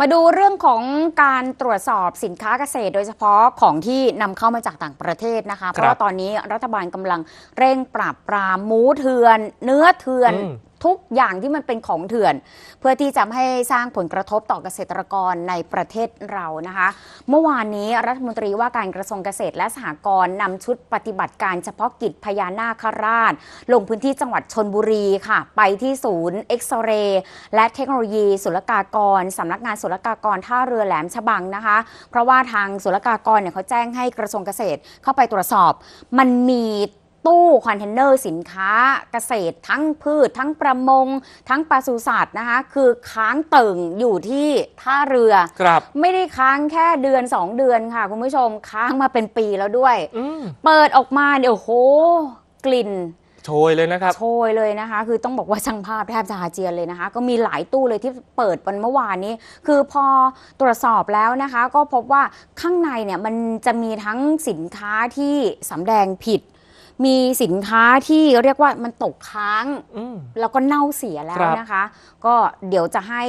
มาดูเรื่องของการตรวจสอบสินค้าเกษตร โดยเฉพาะของที่นำเข้ามาจากต่างประเทศนะคะ เพราะว่าตอนนี้รัฐบาลกำลังเร่งปราบปรามหมูเถื่อน เนื้อเถื่อน ทุกอย่างที่มันเป็นของเถื่อน เพื่อที่จะไม่ให้สร้างผลกระทบต่อเกษตรกรในประเทศเรานะคะ เมื่อวานนี้รัฐมนตรีว่าการกระทรวงเกษตรและสหกรณ์นำชุดปฏิบัติการเฉพาะกิจพญานาคราช ลงพื้นที่จังหวัดชนบุรีค่ะ ไปที่ศูนย์เอ็กซเรย์และเทคโนโลยีศุลกากรสำนักงานศุลกากรท่าเรือแหลมฉบังนะคะ เพราะว่าทางศุลกากรเนี่ยเขาแจ้งให้กระทรวงเกษตรเข้าไปตรวจสอบ มันมี ตู้คอนเทนเนอร์สินค้าเกษตร ทั้งพืช ทั้งประมง ทั้งปศุสัตว์นะคะ คือค้างเติ่งอยู่ที่ท่าเรือ ครับ ไม่ได้ค้างแค่เดือน 2 เดือนค่ะ คุณผู้ชมค้างมาเป็นปีแล้วด้วย อืมเปิดออกมาเดี๋ยวโอ้โห กลิ่น โชยเลยนะครับ โชยเลยนะคะ คือต้องบอกว่าช่างภาพแทบจะอาเจียนเลยนะคะ ก็มีหลายตู้เลยที่เปิดวันเมื่อวานนี้ คือพอตรวจสอบแล้วนะคะ ก็พบว่าข้างในเนี่ยมันจะมีทั้งสินค้าที่สำแดงผิด มีสินค้าที่เรียกว่ามันตกค้างอืมแล้วก็เน่าเสียแล้วครับนะคะ ก็เดี๋ยวจะให้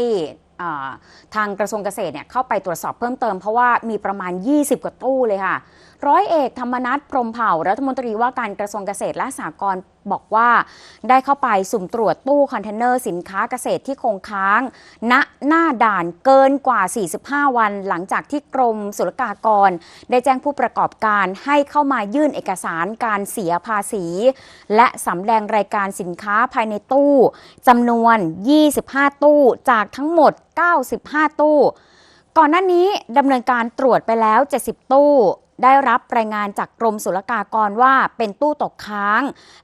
อ่าทางกระทรวงเกษตรเนี่ยเข้าไปตรวจสอบเพิ่มเติมเพราะว่ามีประมาณ 20 กว่าตู้เลยค่ะร้อยเอกธรรมนัฐพรมเผ่ารัฐมนตรีว่าการกระทรวงเกษตรและสหกรณ์บอกว่าได้เข้าไปสุ่มตรวจตู้คอนเทนเนอร์สินค้าเกษตรที่คงค้าง ณหน้าด่านเกินกว่า 45 วันหลังจากที่กรมศุลกากร ได้แจ้งผู้ประกอบการให้เข้ามายื่นเอกสารการเสียภาษี และสำแดงรายการสินค้าภายในตู้จำนวน 25 ตู้จากทั้งหมด 95 ตู้ ก่อนหน้านี้ดำเนินการตรวจไปแล้ว 70 ตู้ ได้รับรายงานจากกรมศุลกากรว่าเป็นตู้ตกค้าง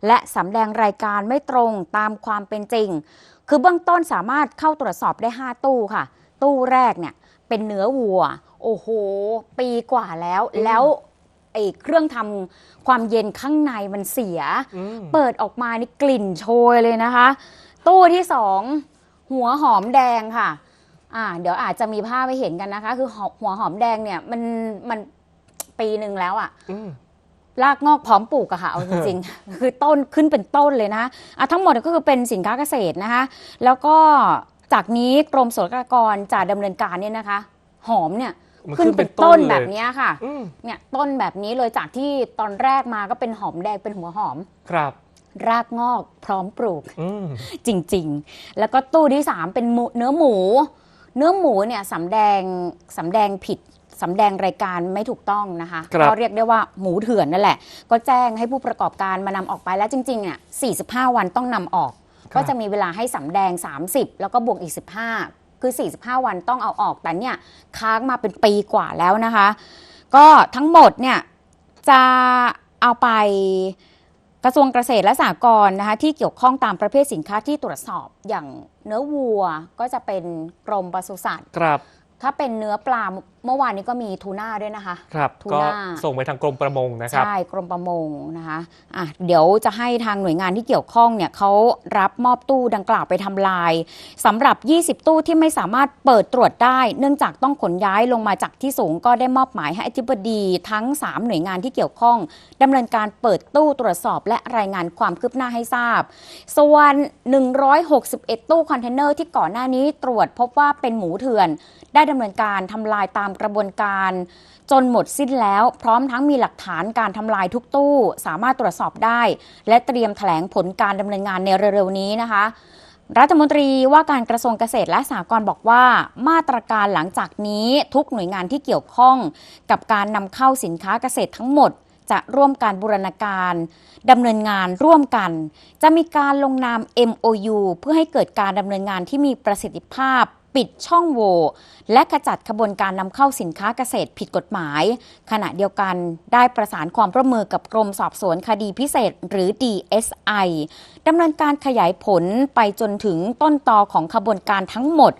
และสำแดงรายการไม่ตรงตามความเป็นจริง คือเบื้องต้นสามารถเข้าตรวจสอบได้ 5 ตู้ค่ะ ตู้แรกเนี่ยเป็นเนื้อวัว โอ้โห ปีกว่าแล้วอืมแล้วไอ้เครื่องทำความเย็นข้างในมันเสียอืมเปิดออกมานี่กลิ่นโชยเลยนะคะ ตู้ที่สองหัวหอมแดงค่ะอ่าเดี๋ยวอาจจะมีภาพให้เห็นกันนะคะ คือหอหัวหอมแดงเนี่ยมันมัน ปีหนึ่งแล้วอะอืมรากงอกพร้อมปลูกอะค่ะเอาจริงๆ คือต้นขึ้นเป็นต้นเลยนะอะทั้งหมดก็คือเป็นสินค้าเกษตรนะคะ แล้วก็จากนี้กรมศุลกากรจะดำเนินการเนี่ยนะคะ หอมเนี่ยมันขึ้ขึ้นนเป็เป็นนต้ต้นนแบแบบบเนี้ยค่ะ อืมเนี่ยต้นแบบนี้เลยจากที่ตอนแรกมาก็เป็นหอมแดงเป็นหัวหอม ครับ รากงอกพร้อมปลูก อืม จริงๆ แล้วก็ตู้ที่ 3 เป็นหมูเนื้อหมู เนื้อหมูเนี่ยสำแดงสำแดงผิด สำแดงรายการไม่ถูกต้องนะคะครับก็เรียกได้ว่าหมูเถื่อนนั่นแหละ ก็แจ้งให้ผู้ประกอบการมานำออกไปแล้วจริงๆเนี่ย45 วันต้องนำออกก็จะมีเวลาให้สำแดง 30 แล้วก็บวกอีก 15 คือ 45 วันต้องเอาออกแต่เนี่ยค้างมาเป็นปีกว่าแล้วนะคะ ก็ทั้งหมดเนี่ยจะเอาไปกระทรวงเกษตรและสหกรณ์นะคะที่เกี่ยวข้องตามประเภทสินค้าที่ตรวจสอบอย่างเนื้อวัวก็จะเป็นกรมปศุสัตว์ ครับ ถ้าเป็นเนื้อปลาเมื่อวานนี้ก็มีทูน่าด้วยนะคะ ครับทูก็น่า ส่งไปทางกรมประมงนะครับ ใช่กรมประมงนะคะอะเดี๋ยวจะให้ทางหน่วยงานที่เกี่ยวข้องเนี่ยเขารับมอบตู้ดังกล่าวไปทำลายสำหรับ 20 ตู้ที่ไม่สามารถเปิดตรวจได้ เนื่องจากต้องขนย้ายลงมาจากที่สูงก็ได้มอบหมายให้อธิบดีทั้ง 3 หน่วยงานที่เกี่ยวข้องดำเนินการเปิดตู้ตรวจสอบและรายงานความคืบหน้าให้ทราบ ส่วน 161 ตู้คอนเทนเนอร์ที่ก่อนหน้านี้ตรวจพบว่าเป็นหมูเถื่อนได้ดำเนินการทำลายตามกระบวนการ จนหมดสิ้นแล้ว พร้อมทั้งมีหลักฐานการทำลายทุกตู้ สามารถตรวจสอบได้ และเตรียมแถลงผลการดำเนินงานในเร็วๆนี้นะคะรัฐมนตรีว่าการกระทรวงเกษตรและสหกรณ์บอกว่า มาตรการหลังจากนี้ทุกหน่วยงานที่เกี่ยวข้อง กับการนำเข้าสินค้าเกษตรทั้งหมด จะร่วมการบูรณาการดำเนินงานร่วมกัน จะมีการลงนาม MOU เพื่อให้เกิดการดำเนินงานที่มีประสิทธิภาพ ปิดช่องโหว่และขจัดขบวนการนำเข้าสินค้าเกษตรผิดกฎหมาย ขณะเดียวกันได้ประสานความร่วมมือกับกรมสอบสวนคดีพิเศษหรือ DSI ดำเนินการขยายผลไปจนถึงต้นตอของขบวนการทั้งหมด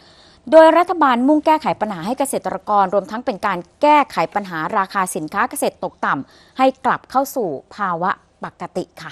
โดยรัฐบาลมุ่งแก้ไขปัญหาให้เกษตรกร รวมทั้งเป็นการแก้ไขปัญหาราคาสินค้าเกษตรตกต่ำให้กลับเข้าสู่ภาวะปกติค่ะ